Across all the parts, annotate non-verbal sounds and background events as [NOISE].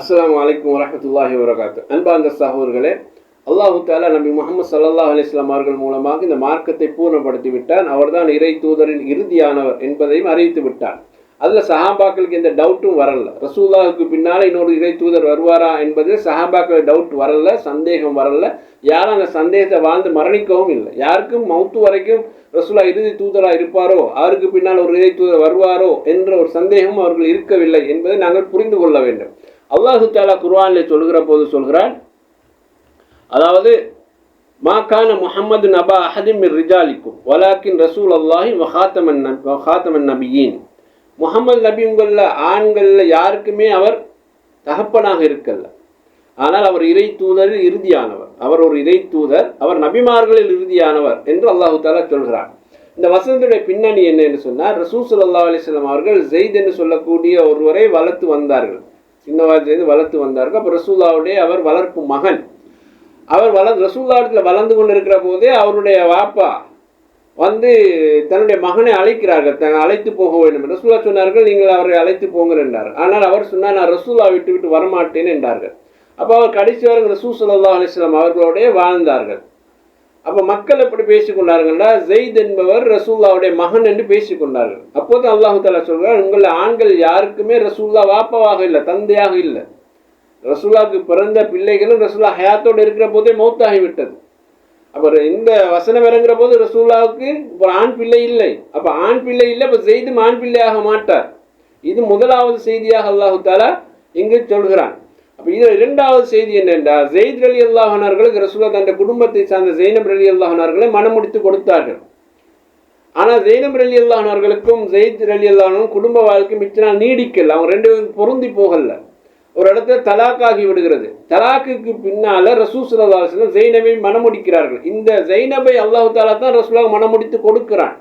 அஸ்லாம் அலைக்கும் வரமத்துல்லாஹி வரகாத்து அன்பார்ந்த சகோதர்களே அல்லாஹு தாலா நபி முகமது சல்லாஹ் அலிஸ்லாம் அவர்கள் மூலமாக இந்த மார்க்கத்தை பூர்ணப்படுத்தி விட்டான் அவர்தான் இறை தூதரின் இறுதியானவர் என்பதையும் அறிவித்து விட்டான். அதில் சஹாபாக்களுக்கு எந்த டவுட்டும் வரல. ரசூல்லாவுக்கு பின்னால் இன்னொரு இறை தூதர் வருவாரா என்பதில் சஹாபாக்கள் டவுட் வரல சந்தேகம் வரல. யாரும் அந்த சந்தேகத்தை வாழ்ந்து மரணிக்கவும் இல்லை. யாருக்கும் மௌத்து வரைக்கும் ரசூலா இறுதி தூதராக இருப்பாரோ அவருக்கு பின்னால் ஒரு இறை தூதர் வருவாரோ என்ற ஒரு சந்தேகம் அவர்கள் இருக்கவில்லை என்பதை நாங்கள் புரிந்து கொள்ள வேண்டும். அல்லாஹு தாலா குர்வானில் சொல்கிற போது சொல்கிறான் அதாவது மாக்கான முஹம்மது நபா அஹதிம் ரிஜாலிக்கும் வலாக்கின் ரசூல் அல்லாஹி வஹாத்தமன் வஹாத்தமன் நபியின். முகமது நபி உங்களில் ஆண்களில் யாருக்குமே அவர் தகப்பனாக இருக்கல்ல. ஆனால் அவர் இறை தூதரில் இறுதியானவர். அவர் ஒரு இறை தூதர் அவர் நபிமார்களில் இறுதியானவர் என்று அல்லாஹு தாலா சொல்கிறார் இந்த வசனத்துடைய பின்னணி என்ன என்று சொன்னால் ரசூல் சல்லா அலிஸ்லாம் அவர்கள் ஜெயித் என்று சொல்லக்கூடிய ஒருவரை வளர்த்து வந்தார்கள். சின்ன வயதுலேருந்து வளர்த்து வந்தார்கள் அப்போ ரசூல்லாவுடைய அவர் வளர்ப்பு மகன். அவர் வள ரசூல்லாடத்தில் வளர்ந்து கொண்டிருக்கிற போதே அவருடைய வாப்பா வந்து தன்னுடைய மகனை அழைக்கிறார்கள். தன் அழைத்து போக வேண்டும் ரசூலா சொன்னார்கள் நீங்கள் அவரை அழைத்து போங்கள் என்றார். ஆனால் அவர் சொன்னார் நான் ரசூலா விட்டு விட்டு வரமாட்டேன் என்றார்கள். அப்போ அவர் கடைசி வரை ரசூ சல்லா அலிஸ்லாம் அவர்களோடய வாழ்ந்தார்கள். அப்போ மக்கள் எப்படி பேசிக்கொண்டார்கள்னா ஜெயித் என்பவர் ரசூல்லாவுடைய மகன் என்று பேசிக்கொண்டார்கள். அப்போது அல்லாஹு தாலா சொல்கிறார் உங்கள் ஆண்கள் யாருக்குமே ரசூல்லா வாப்பாவாக இல்லை தந்தையாக இல்லை. ரசூல்லாவுக்கு பிறந்த பிள்ளைகளும் ரசூல்லா ஹயாத்தோடு இருக்கிற போதே மௌத்தாகிவிட்டது அப்புறம் இந்த வசனம் இறங்குற போது ரசூல்லாவுக்கு ஒரு ஆண் பிள்ளை இல்லை. அப்போ ஆண் பிள்ளை இல்லை இப்போ ஜெயிதும் ஆண் பிள்ளையாக மாட்டார். இது முதலாவது செய்தியாக அல்லாஹு தாலா இங்கு சொல்கிறான். அப்போ இது இரண்டாவது செய்தி என்னென்றால் ஜெயித் அலி அல்லாஹனார்களுக்கு ரசூலா தன் குடும்பத்தை சார்ந்த ஜெயினப் அலி அல்லாஹனார்களை மனம் முடித்து கொடுத்தார்கள். ஆனால் ஜெயினப் அலி அல்லாஹனார்களுக்கும் ஜெயித் அலி அல்லாஹனும் குடும்ப வாழ்க்கை மிச்ச நாள் நீடிக்கல. அவங்க ரெண்டு பேரும் பொருந்தி போகல. ஒரு இடத்துல தலாக்காகி விடுகிறது. தலாக்குக்கு பின்னால ரசூ சுல்லாஸ்லம் ஜெயினபை மனமுடிக்கிறார்கள் இந்த ஜெயினபை அல்லாஹு தாலா தான் ரசூலா மனமுடித்து கொடுக்கிறான்.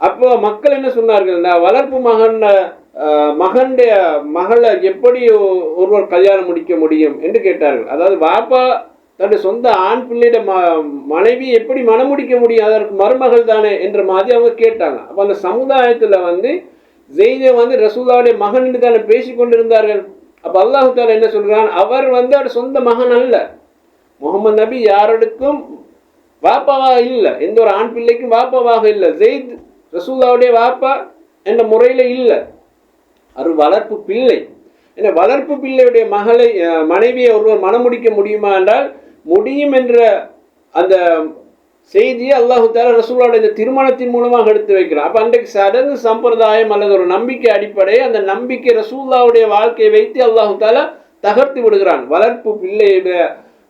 அப்போ மக்கள் என்ன சொன்னார்கள்னா வளர்ப்பு மகன் மகனுடைய மகளை எப்படி ஒருவர் கல்யாணம் முடிக்க முடியும் என்று கேட்டார்கள். அதாவது பாப்பா தன்னுடைய சொந்த ஆண் பிள்ளையிட ம மனைவி எப்படி மனமுடிக்க முடியும்? அதற்கு மருமகள் தானே என்ற மாதிரி அவங்க கேட்டாங்க. அப்போ அந்த சமுதாயத்தில் வந்து ஜெய்தே வந்து ரசூதாவுடைய மகன் தானே பேசி கொண்டிருந்தார்கள். அப்போ அல்லாஹு தாலா என்ன சொல்கிறான் அவர் வந்து அவர் சொந்த மகன் அல்ல. முகமது நபி யாருக்கும் வாப்பாவாக இல்லை. எந்த ஒரு ஆண் பிள்ளைக்கும் வாப்பாவாக இல்லை. ஜெயித் ரசூல்லாவுடைய வாப்பா என்ற முறையில் இல்லை. அது வளர்ப்பு பிள்ளை. ஏன்னா வளர்ப்பு பிள்ளையுடைய மகளை மனைவியை ஒருவர் மனம் முடிக்க முடியுமா என்றால் முடியும் என்ற அந்த செய்தியை அல்லாஹு தாலா ரசூலோட இந்த திருமணத்தின் மூலமாக எடுத்து வைக்கிறான். அப்போ அன்றைக்கு சடங்கு சம்பிரதாயம் அல்லது ஒரு நம்பிக்கை அடிப்படை அந்த நம்பிக்கை ரசூல்லாவுடைய வாழ்க்கையை வைத்து அல்லாஹு தாலா தகர்த்து விடுகிறான். வளர்ப்பு பிள்ளையுடைய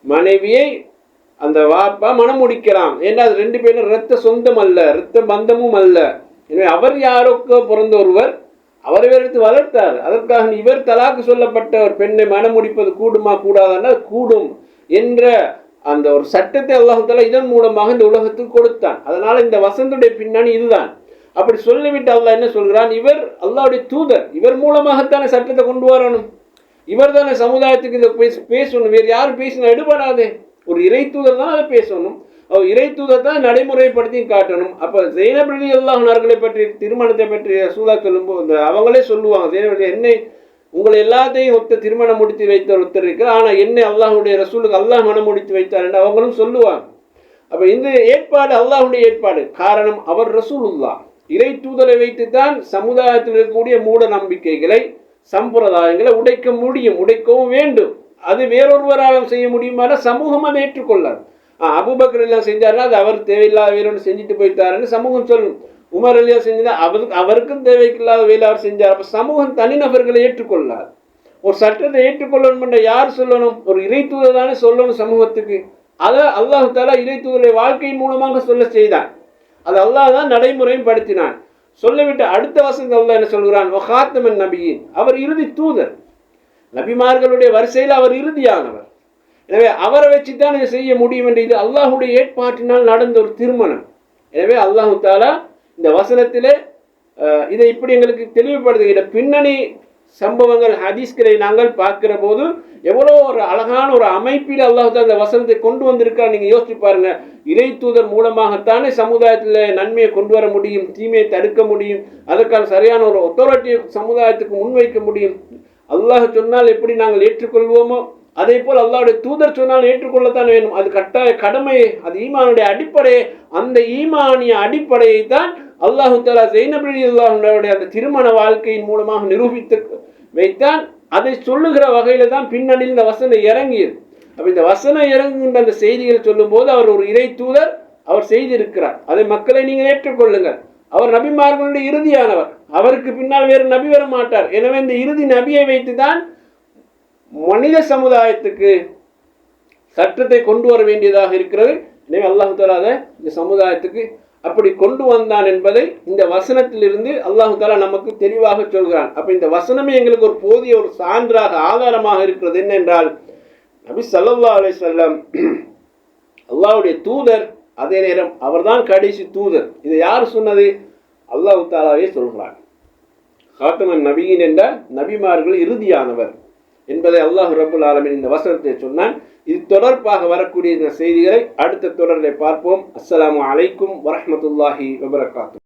மனைவியை அந்த வாப்பா மனம் முடிக்கலாம் ஏன்னா அது ரெண்டு பேரும் இரத்த சொந்தம் அல்ல இரத்த பந்தமும் அல்ல. எனவே அவர் யாருக்கோ பிறந்த ஒருவர் அவரை எடுத்து வளர்த்தார். அதற்காக இவர் தலாக்கு சொல்லப்பட்ட ஒரு பெண்ணை மனம் முடிப்பது கூடுமா கூடாதுன்னா கூடும் என்ற அந்த ஒரு சட்டத்தை அல்லாஹால இதன் மூலமாக இந்த உலகத்துக்கு கொடுத்தான். அதனால இந்த வசந்துடைய பின்னணி இதுதான். அப்படி சொல்லிவிட்டு அல்லாஹ் என்ன சொல்கிறான்? இவர் அல்லாவுடைய தூதர். இவர் மூலமாகத்தானே சட்டத்தை கொண்டு வரணும். இவர் தானே சமுதாயத்துக்கு இதை பேச பேசணும். வேறு யாரும் பேசினா எடுபடாதே. ஒரு இறை தூதர் தான் அதை பேசணும். இறை தூதர் தான் நடைமுறைப்படுத்தி காட்டணும். அப்போ ஜெயினப் அலி அல்லாஹ்னார்களை பற்றி திருமணத்தை பற்றி சூதா சொல்லும்போது அவங்களே சொல்லுவாங்க ஜெயினப் என்னை உங்களை எல்லாத்தையும் ஒத்த திருமணம் முடித்து வைத்த ஒருத்தர் இருக்கிறார் ஆனால் என்ன அல்லாஹுடைய ரசூலுக்கு அல்லாஹ் மனம் முடித்து வைத்தார் என்று அவங்களும் சொல்லுவாங்க. அப்போ இந்த ஏற்பாடு அல்லாஹுடைய ஏற்பாடு. காரணம் அவர் ரசூலுல்லா இறை தூதரை வைத்து தான் சமுதாயத்தில் இருக்கக்கூடிய மூட நம்பிக்கைகளை சம்பிரதாயங்களை உடைக்க முடியும் உடைக்கவும் வேண்டும். அது வேறொருவரால் செய்ய முடியுமான சமூகம் அதை ஏற்றுக்கொள்ளார் அபுபக்கர் எல்லாம் செஞ்சாருன்னா அது அவர் தேவையில்லாத வேறொன்று செஞ்சுட்டு போயிட்டாருன்னு சமூகம் சொல்லும். உமர் அலியா செஞ்சதா அவருக்கு அவருக்கும் தேவைக்கில்லாத வேலை அவர் செஞ்சார். அப்போ சமூகம் தனிநபர்களை ஏற்றுக்கொள்ளாது ஒரு சட்டத்தை ஏற்றுக்கொள்ளணும் என்ற யார் சொல்லணும்? ஒரு இறை தானே சொல்லணும் சமூகத்துக்கு. அதை அல்லாஹு தாலா இறை தூதரை வாழ்க்கையின் மூலமாக சொல்ல செய்தான். அது அல்லாஹ் தான் நடைமுறையும் படுத்தினான். சொல்லிவிட்டு அடுத்த வசந்த அல்லா என்ன சொல்கிறான் ஒஹாத்தமன் நபியின். அவர் இறுதி தூதர். நபிமார்களுடைய வரிசையில் அவர் இறுதியானவர். எனவே அவரை வச்சு தான் இதை செய்ய முடியும் என்று இது அல்லாஹுடைய ஏற்பாட்டினால் நடந்த ஒரு திருமணம். எனவே அல்லாஹு தாலா இந்த வசனத்திலே இதை இப்படி எங்களுக்கு தெளிவுபடுத்துகிற பின்னணி சம்பவங்கள் ஹதீஸ்களை நாங்கள் பார்க்கிற போது எவ்வளோ ஒரு அழகான ஒரு அமைப்பில் அல்லாஹ் அந்த வசனத்தை கொண்டு வந்திருக்கார் நீங்கள் யோசிச்சு பாருங்க. இறை தூதர் மூலமாகத்தானே சமுதாயத்தில் நன்மையை கொண்டு வர முடியும் தீமையை தடுக்க முடியும் அதற்கான சரியான ஒரு ஒத்தாரிட்டியை சமுதாயத்துக்கு முன்வைக்க முடியும். அல்லாஹ் சொன்னால் எப்படி நாங்கள் ஏற்றுக்கொள்வோமோ அதே போல் அல்லாவுடைய தூதர் சொன்னால் ஏற்றுக்கொள்ளத்தான் வேணும் அது கட்டாய கடமை அது ஈமானுடைய அடிப்படை. அந்த ஈமானிய அடிப்படையை தான் அல்லாஹு தலா ஜெய்னபி அல்லாஹுடைய அந்த திருமண வாழ்க்கையின் மூலமாக நிரூபித்து வைத்தான். அதை சொல்லுகிற வகையில தான் பின்னணியில் இந்த வசனம் இறங்கியது. அப்போ இந்த வசனம் இறங்குகின்ற அந்த செய்திகளை சொல்லும்போது அவர் ஒரு இறை தூதர் அவர் செய்திருக்கிறார். அதை மக்களை நீங்கள் ஏற்றுக்கொள்ளுங்கள். அவர் நபிமார்களுடைய இறுதியானவர். அவருக்கு பின்னால் வேறு நபி வர மாட்டார். எனவே இந்த இறுதி நபியை வைத்து தான் மனித சமுதாயத்துக்கு சட்டத்தை கொண்டு வர வேண்டியதாக இருக்கிறது. எனவே அல்லாஹு தாலா அதை இந்த சமுதாயத்துக்கு அப்படி கொண்டு வந்தான் என்பதை இந்த வசனத்திலிருந்து அல்லாஹு தாலா நமக்கு தெளிவாக சொல்கிறான். அப்போ இந்த வசனமே எங்களுக்கு ஒரு போதிய ஒரு சான்றாக ஆதாரமாக இருக்கிறது. என்னென்றால் நபி சல்லா அலி சொல்லம் [CLEARS THROAT] அல்லாவுடைய தூதர் அதே நேரம் அவர்தான் கடைசி தூதர். இதை யார் சொன்னது? அல்லாஹு தாலாவே சொல்கிறான். ஹாத்தமன் நபியின் என்ற நபிமார்கள் இறுதியானவர். என்பதை அல்லாஹ் ரபுல் ஆலமின் இந்த வசனத்தை சொன்னான். இது தொடர்பாக வரக்கூடிய இந்த செய்திகளை அடுத்த தொடரில் பார்ப்போம். அஸ்லாம் அலைக்கும் வரமத்துல்லாஹி வபரகாத்து.